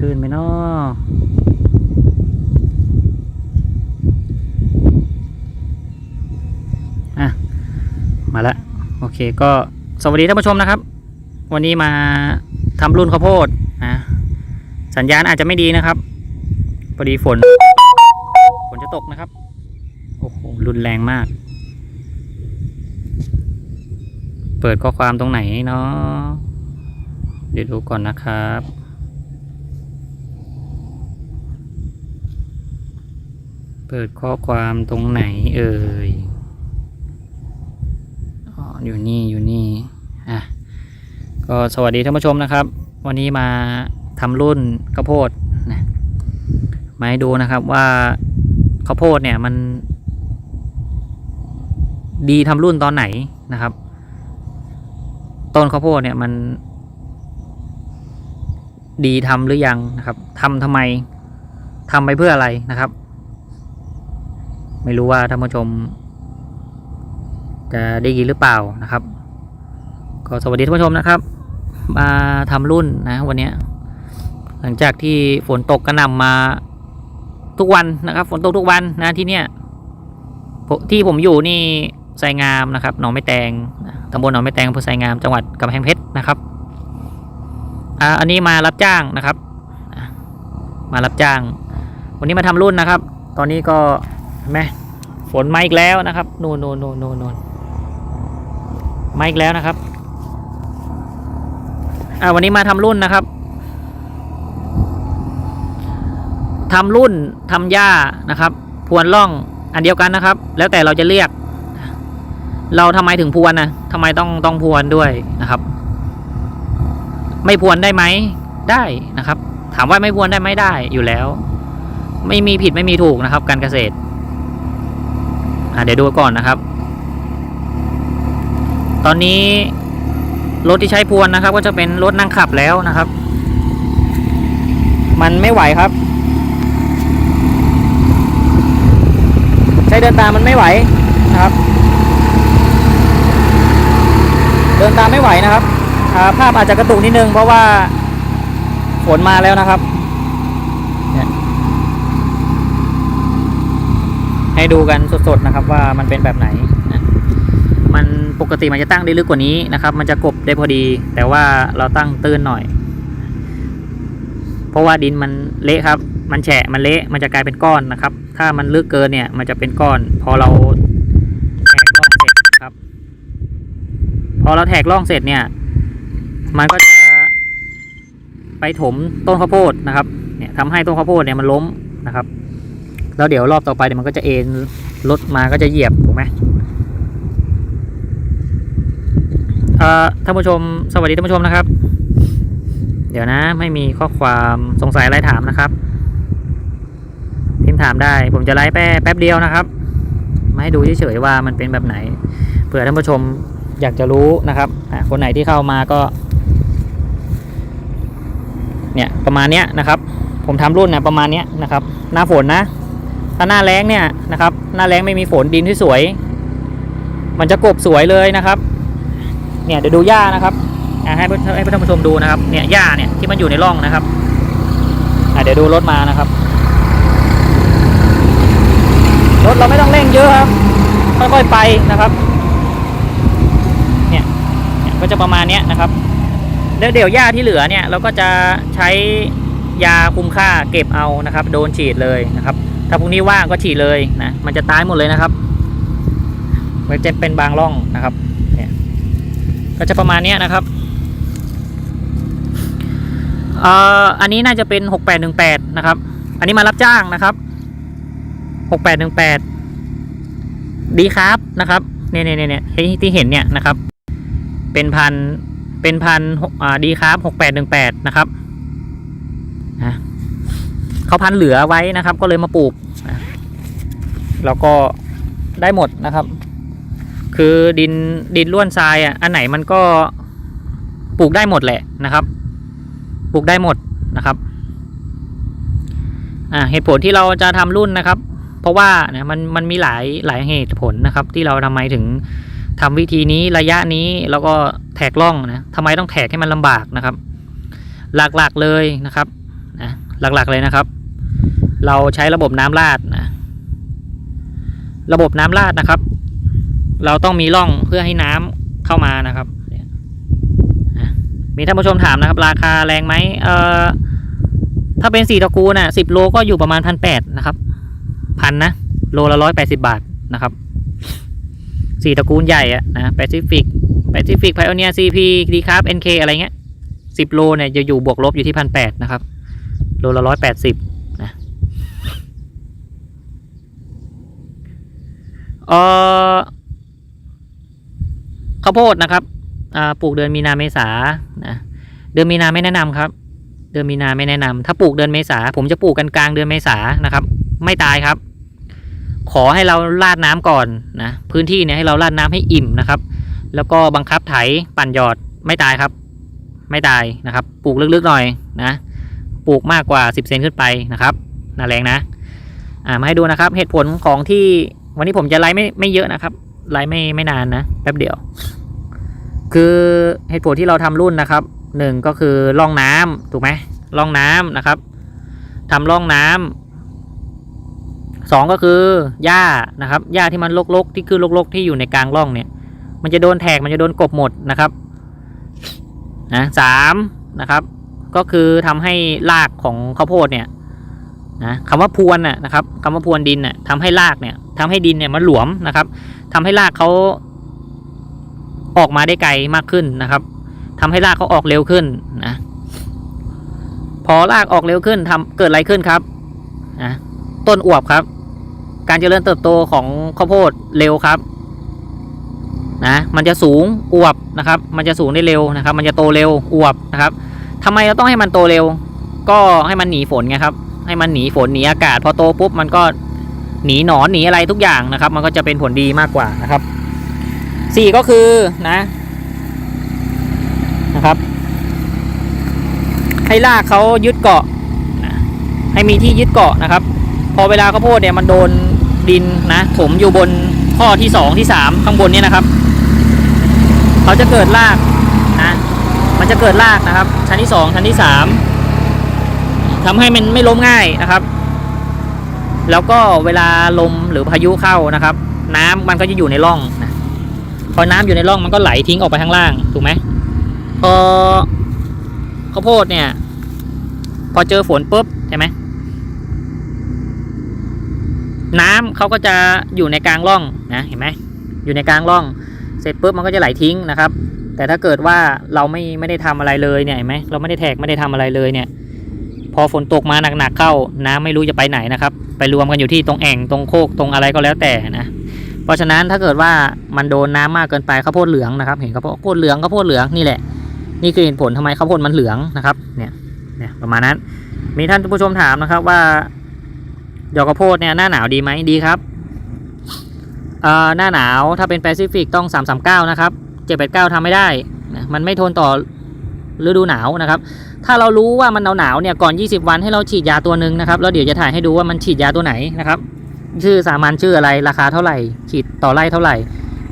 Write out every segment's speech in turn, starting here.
ขึ้นไหมเนาะอะ มาละโอเคก็สวัสดีท่านผู้ชมนะครับ วันนี้มาทำรุ่นข้าวโพดนะสัญญาณอาจจะไม่ดีนะครับพอดีฝน ฝนจะตกนะครับ โอ้โห รุนแรงมาก เปิดข้อความตรงไหนเนาะเดี๋ยวดูก่อนนะครับ เปิดข้อความตรงไหนเอ่ยอ๋ออยู่นี่อยู่นี่อะก็สวัสดีท่านผู้ชมนะครับ วันนี้มาทำรุ่นข้าวโพดนะมาให้ดูนะครับว่าข้าวโพดเนี่ยมัน ดีทำรุ่นตอนไหนนะครับต้นข้าวโพดเนี่ยมันดีทำหรือยังนะครับทำทำไมทำไปเพื่ออะไรนะครับ ไม่รู้ว่าท่านผู้ชม จะได้ยินหรือเปล่านะครับ ก็สวัสดีท่านผู้ชมนะครับ มาทำรุ่นนะวันนี้หลังจากที่ฝนตกกระหน่ำมาทุกวันนะครับ ฝนตกทุกวันนะที่เนี้ยที่ผมอยู่นี่ไซงามนะครับหนองไม่แตงตำบลหนองไม่แตงอำเภอไซงามจังหวัดกำแพงเพชรนะครับอ่าอันนี้มารับจ้างนะครับ มารับจ้าง วันนี้มาทำรุ่นนะครับ ตอนนี้ก็ ไหมฝนมาอีกแล้วนะครับนูนนูนนูนนู่นนูนมาอีกแล้วนะครับอ่าวันนี้มาทำรุ่นนะครับทำรุ่นทำหญ้านะครับพรวนร่องอันเดียวกันนะครับ แล้วแต่เราจะเรียก เราทำไมถึงพรวนนะทำไมต้องต้องพรวนด้วยนะครับ ไม่พรวนได้ไหมได้นะครับ ถามว่าไม่พรวนได้ไหมได้อยู่แล้ว ไม่มีผิดไม่มีถูกนะครับ การเกษตร เดี๋ยวดูก่อนนะครับ ตอนนี้รถที่ใช้พรวนนะครับ ก็จะเป็นรถนั่งขับแล้วนะครับ มันไม่ไหวครับ ใช้เดินตามมันไม่ไหวนะครับ เดินตามไม่ไหวนะครับภาพอาจจะกระตุกนิดนึงเพราะว่าฝนมาแล้วนะครับเนี่ย ให้ดูกันสดๆนะครับว่ามันเป็นแบบไหนนะมันปกติมันจะตั้งได้ลึกกว่านี้นะครับ มันจะกบได้พอดี แต่ว่าเราตั้งตื้นหน่อย เพราะว่าดินมันเละครับ มันแฉะมันเละมันจะกลายเป็นก้อนนะครับ ถ้ามันลึกเกินเนี่ย มันจะเป็นก้อน พอเราแทกร่องเสร็จครับ พอเราแทกร่องเสร็จเนี่ย มันก็จะไปถมต้นข้าวโพดนะครับ เนี่ยทำให้ต้นข้าวโพดเนี่ยมันล้มนะครับ แล้วเดี๋ยวรอบต่อไปเนี่ยวมันก็จะเอ็นรถมาก็จะเหยียบถูกไหมเอ่อท่านผู้ชมสวัสดีท่านผู้ชมนะครับ เดี๋ยวนะไม่มีข้อความสงสัยอะไรถามนะครับพิมพ์ถามได้ ผมจะไลฟ์แป๊แป๊บเดียวนะครับมาให้ดูเฉยๆว่ามันเป็นแบบไหนเผื่อท่านผู้ชมอยากจะรู้นะครับคนไหนที่เข้ามาก็ เนี่ยประมาณเนี้ยนะครับ ผมทำรุ่นนะประมาณเนี้ยนะครับ หน้าฝนนะ ถ้าหน้าแล้งเนี่ยนะครับหน้าแล้งไม่มีฝนดินที่สวย มันจะกบสวยเลยนะครับ เนี่ยเดี๋ยวดูหญ้านะครับให้ให้ท่านผู้ชมดูนะครับเนี่ยหญ้าเนี่ยที่มันอยู่ในร่องนะครับเดี๋ยวดูรถมานะครับรถเราไม่ต้องเร่งเยอะครับค่อยๆไปนะครับเนี่ยก็จะประมาณนี้นะครับแล้วเดี๋ยวหญ้าที่เหลือเนี่ยเราก็จะใช้ยาคุมค่าเก็บเอานะครับ โดนฉีดเลยนะครับ ถ้าพรุ่งนี้ว่างก็ฉีดเลยนะมันจะตายหมดเลยนะครับมันจะเป็นบางร่องนะครับเนี่ยก็จะประมาณนี้นะครับเอ่ออันนี้น่าจะเป็นหกแปดหนึ่งแปดนะครับ อันนี้มารับจ้างนะครับหกแปดหนึ่งแปดดีครับนะครับเนี่ยเนี่ยเนี่ยที่ที่เห็นเนี่ยนะครับ เป็นพันเป็นพันอ่าดีครับหกแปดหนึ่งแปดนะครับนะ เขาพันเหลือไว้นะครับ ก็เลยมาปลูกนะแล้วก็ได้หมดนะครับ คือดินดินล้วนทรายอะอันไหนมันก็ปลูกได้หมดแหละนะครับ ปลูกได้หมดนะครับอ่าเหตุผลที่เราจะทำรุ่นนะครับ เพราะว่าเนี่ยมันมันมีหลายหลายเหตุผลนะครับ ที่เราทำไมถึงทำวิธีนี้ระยะนี้แล้วก็แทกล่องนะทำไมต้องแทกให้มันลำบากนะครับ หลักๆเลยนะครับนะหลักๆเลยนะครับ เราใช้ระบบน้ำราดนะระบบน้ำราดนะครับ เราต้องมีร่องเพื่อให้น้ำเข้ามานะครับมีท่านผู้ชมถามนะครับ ราคาแรงไหมเอ่อถ้าเป็นสี่ตระกูลน่ะสิบโลก็อยู่ประมาณพันแปดนะครับพันนะโลละร้อยแปดสิบาทนะครับสี่ตระกูลใหญ่อะนะแปซิฟิกแปซิฟิกไพโอเนียซีพีดีครับเอ็นเคอะไรเงี้ยสิบโลเนี่ยจะอยู่บวกลบอยู่ที่พันแปดนะครับ โลละร้อยแปดสิบนะ เออข้าวโพดนะครับปลูกเดือนมีนาเมษานะเดือนมีนาไม่แนะนำครับ เดือนมีนาไม่แนะนำถ้าปลูกเดือนเมษาผมจะปลูกกันกลางเดือนเมษานะครับ ไม่ตายครับ ขอให้เราลาดน้ำก่อนนะพื้นที่เนี่ยให้เราลาดน้ำให้อิ่มนะครับ แล้วก็บังคับไถปั่นหยอดไม่ตายครับ ไม่ตายนะครับ ปลูกลึกๆหน่อยนะปลูกมากกว่า 10 เซนขึ้นไปนะครับนาแรงนะอ่ามาให้ดูนะครับเหตุผลของที่ วันนี้ผมจะไลฟ์ไม่ไม่เยอะนะครับ ไลฟ์ไม่ไม่นานนะแป๊บเดียว คือเหตุผลที่เราทำรุ่นนะครับหนึ่งก็คือร่องน้ำถูกไหมร่องน้ำนะครับทำร่องน้ำสองก็คือหญ้านะครับหญ้าที่มันรกๆ ที่คือรกๆ ที่อยู่ในกลางร่องเนี่ย มันจะโดนแทกมันจะโดนกบหมดนะครับนะสามนะครับ ก็คือทำให้รากของข้าวโพดเนี่ย นะคำว่าพรวนน่ะนะครับคำว่าพรวนดินน่ะทำให้รากเนี่ยทำให้ดินเนี่ยมันหลวมนะครับทำให้รากเขาออกมาได้ไกลมากขึ้นนะครับทำให้รากเขาออกเร็วขึ้นนะพอรากออกเร็วขึ้นทำเกิดอะไรขึ้นครับนะต้นอวบครับ การเจริญเติบโตของข้าวโพดเร็วครับนะมันจะสูงอวบนะครับ มันจะสูงได้เร็วนะครับ มันจะโตเร็วอวบนะครับทำไมเราต้องให้มันโตเร็ว ก็ให้มันหนีฝนไงครับ ให้มันหนีฝนหนีอากาศ พอโตปุ๊บมันก็หนีหนอนหนีอะไรทุกอย่างนะครับ มันก็จะเป็นผลดีมากกว่านะครับสี่ก็คือนะนะครับ ให้รากเขายึดเกาะนะให้มีที่ยึดเกาะนะครับ พอเวลาข้าวโพดเนี่ยมันโดนดินนะถมอยู่บนข้อที่สองที่สามข้างบนเนี่ยนะครับเขาจะเกิดรากนะมันจะเกิดรากนะครับ ชั้นที่สองชั้นที่สาม ทำให้มันไม่ล้มง่ายนะครับ แล้วก็เวลาลมหรือพายุเข้านะครับ น้ำมันก็จะอยู่ในร่องนะพอน้ำอยู่ในร่องมันก็ไหลทิ้งออกไปข้างล่างถูกไหมพอข้าวโพดเนี่ย พอเจอฝนปุ๊บใช่ไหมน้ำเขาก็จะอยู่ในกลางร่องนะเห็นไหมอยู่ในกลางร่อง เสร็จปุ๊บมันก็จะไหลทิ้งนะครับ แต่ถ้าเกิดว่าเราไม่ไม่ได้ทำอะไรเลยเนี่ยเห็นไหมเราไม่ได้แทกไม่ได้ทำอะไรเลยเนี่ย พอฝนตกมาหนักๆเข้า น้ำไม่รู้จะไปไหนนะครับ ไปรวมกันอยู่ที่ตรงแอ่งตรงโคกตรงอะไรก็แล้วแต่นะ เพราะฉะนั้นถ้าเกิดว่ามันโดนน้ำมากเกินไปข้าวโพดเหลืองนะครับ เห็นข้าวโพดเหลืองข้าวโพดเหลืองนี่แหละ นี่คือเหตุผลทำไมข้าวโพดมันเหลืองนะครับ เนี่ยเนี่ยประมาณนั้น มีท่านผู้ชมถามนะครับว่าดอกข้าวโพดเนี่ยหน้าหนาวดีไหมดีครับเอ่อหน้าหนาวถ้าเป็นแปซิฟิกต้อง 339 นะครับ 789ทำไม่ได้นะมันไม่ทนต่อ ฤดูหนาวนะครับ ถ้าเรารู้ว่ามันหนาวๆเนี่ยก่อน 20 วันให้เราฉีดยาตัวหนึ่งนะครับแล้วเดี๋ยวจะถ่ายให้ดูว่ามันฉีดยาตัวไหนนะครับ ชื่อสามัญชื่ออะไรราคาเท่าไหร่ ฉีดต่อไร่เท่าไหร่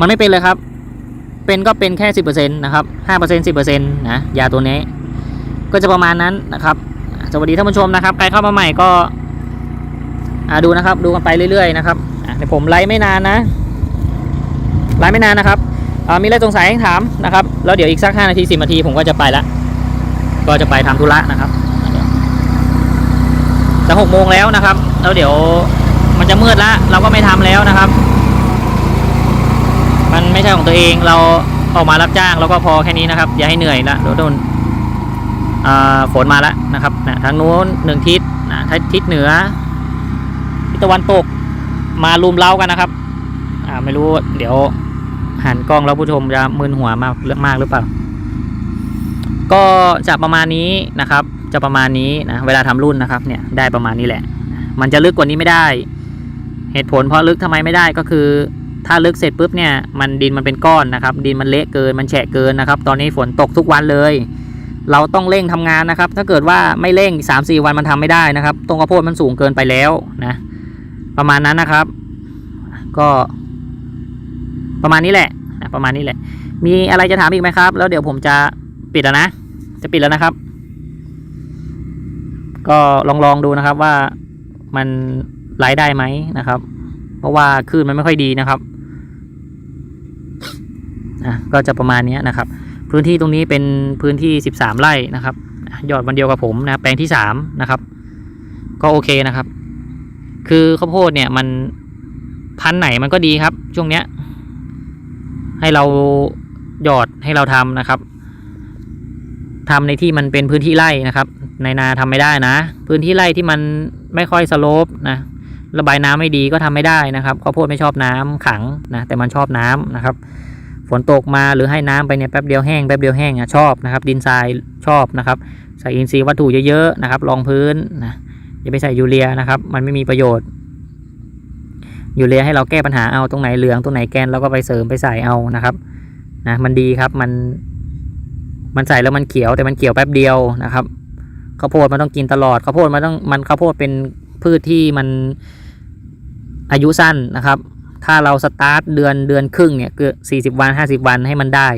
มันไม่เป็นเลยครับ เป็นก็เป็นแค่10%นะครับ5% 10%นะยาตัวนี้ ก็จะประมาณนั้นนะครับสวัสดีท่านผู้ชมนะครับใครเข้ามาใหม่ก็ดูนะครับ ดูกันไปเรื่อยๆนะครับเดี๋ยวผมไลฟ์ไม่นานนะไลฟ์ไม่นานนะครับ มีอะไรสงสัยให้ถามนะครับ แล้วเดี๋ยวอีกสัก 5 นาที 10 นาทีผมก็จะไปละ ก็จะไปทำธุระนะครับจะหกโมงแล้วนะครับ แล้วเดี๋ยวมันจะมืดละเราก็ไม่ทำแล้วนะครับ มันไม่ใช่ของตัวเองเราออกมารับจ้างแล้วก็พอแค่นี้นะครับ อย่าให้เหนื่อยละโดนฝนมาแล้วนะครับนะทางนู้นหนึ่งทิศนะทิศเหนือ ทิศตะวันตกมารุมเล้ากันนะครับอ่าไม่รู้เดี๋ยว หันกล้องแล้วผู้ชมจะมึนหัวมากเรื่องมากหรือเปล่า ก็จะประมาณนี้นะครับ จะประมาณนี้นะเวลาทำรุ่นนะครับเนี่ยได้ประมาณนี้แหละ มันจะลึกกว่านี้ไม่ได้ เหตุผลเพราะลึกทำไมไม่ได้ก็คือ ถ้าลึกเสร็จปุ๊บเนี่ยมันดินมันเป็นก้อนนะครับ ดินมันเละเกินมันแฉะเกินนะครับ ตอนนี้ฝนตกทุกวันเลย เราต้องเร่งทำงานนะครับ ถ้าเกิดว่าไม่เร่ง3าสี่วันมันทำไม่ได้นะครับตรงกระโพดมันสูงเกินไปแล้วนะประมาณนั้นนะครับ ก็ ประมาณนี้แหละนะประมาณนี้แหละ มีอะไรจะถามอีกไหมครับ แล้วเดี๋ยวผมจะปิดแล้วนะ จะปิดแล้วนะครับ ก็ลองลองดูนะครับว่ามันไลฟ์ได้ไหมนะครับ เพราะว่าคลื่นมันไม่ค่อยดีนะครับอะก็จะประมาณนี้นะครับ พื้นที่ตรงนี้เป็นพื้นที่ 13 ไร่นะครับ ยอดวันเดียวกับผมนะแปลงที่3นะครับ ก็โอเคนะครับ คือข้าวโพดเนี่ยมันพันไหนมันก็ดีครับ ช่วงเนี้ย ให้เราหยอดให้เราทำนะครับทำในที่มันเป็นพื้นที่ไร่นะครับ ในนาทำไม่ได้นะ พื้นที่ไร่ที่มันไม่ค่อยสโลปนะระบายน้ำไม่ดีก็ทำไม่ได้นะครับข้าวโพดไม่ชอบน้ำขังนะแต่มันชอบน้ำนะครับ ฝนตกมาหรือให้น้ำไปเนี่ยแป๊บเดียวแห้งแป๊บเดียวแห้งอะชอบนะครับ ดินทรายชอบนะครับใส่อินทรีย์วัตถุเยอะๆนะครับรองพื้นนะอย่าไปใส่ยูเรียนะครับ มันไม่มีประโยชน์ ยูเรียให้เราแก้ปัญหาเอาตรงไหนเหลืองตรงไหนแกนเราก็ไปเสริมไปใส่เอานะครับนะมันดีครับมัน มันใส่แล้วมันเขียวแต่มันเขียวแป๊บเดียวนะครับข้าวโพดมันต้องกินตลอดข้าวโพดมันต้องมันข้าวโพดเป็นพืชที่มันอายุสั้นนะครับ ถ้าเราสตาร์ทเดือนเดือนครึ่งเนี่ยคือสี่สิบวันห้าสิบวันให้มันได้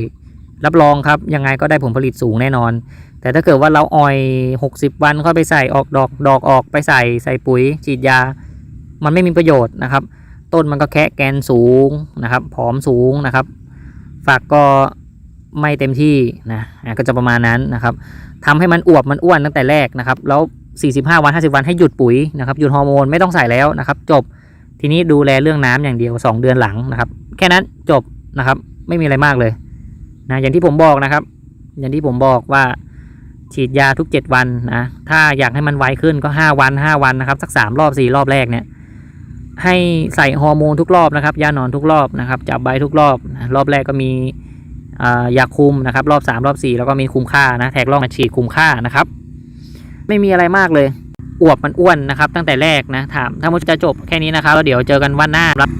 รับรองครับยังไงก็ได้ผลผลิตสูงแน่นอน แต่ถ้าเกิดว่าเราออยหกสิบวันเข้าไปใส่ออกดอกดอกออกไปใส่ใส่ปุ๋ยฉีดยา มันไม่มีประโยชน์นะครับ ต้นมันก็แคะแกนสูงนะครับ ผอมสูงนะครับ ฝักก็ไม่เต็มที่นะก็จะประมาณนั้นนะครับทำให้มันอวบมันอ้วนตั้งแต่แรกนะครับ แล้ว 45 วัน 50 วันให้หยุดปุ๋ยนะครับ หยุดฮอร์โมนไม่ต้องใส่แล้วนะครับ จบ ทีนี้ดูแลเรื่องน้ำอย่างเดียว 2 เดือนหลังนะครับ แค่นั้นจบนะครับ ไม่มีอะไรมากเลยนะอย่างที่ผมบอกนะครับ อย่างที่ผมบอกว่าฉีดยาทุก 7 วันนะ ถ้าอยากให้มันไวขึ้นก็ 5 วัน 5 วันนะครับ สัก 3 รอบ 4 รอบแรกเนี่ย ให้ใส่ฮอร์โมนทุกรอบนะครับยาหนอนทุกรอบนะครับจับใบทุกรอบ รอบแรกก็มียาคุมนะครับ รอบ 3 รอบ 4 แล้วก็มีคุมค่านะแท็กล่องมาฉีดคุมค่านะครับ ไม่มีอะไรมากเลยอวบมันอ้วนนะครับ ตั้งแต่แรกนะถามถ้ามุจะจบแค่นี้นะครับแล้วเดี๋ยวเจอกันวันหน้ารับ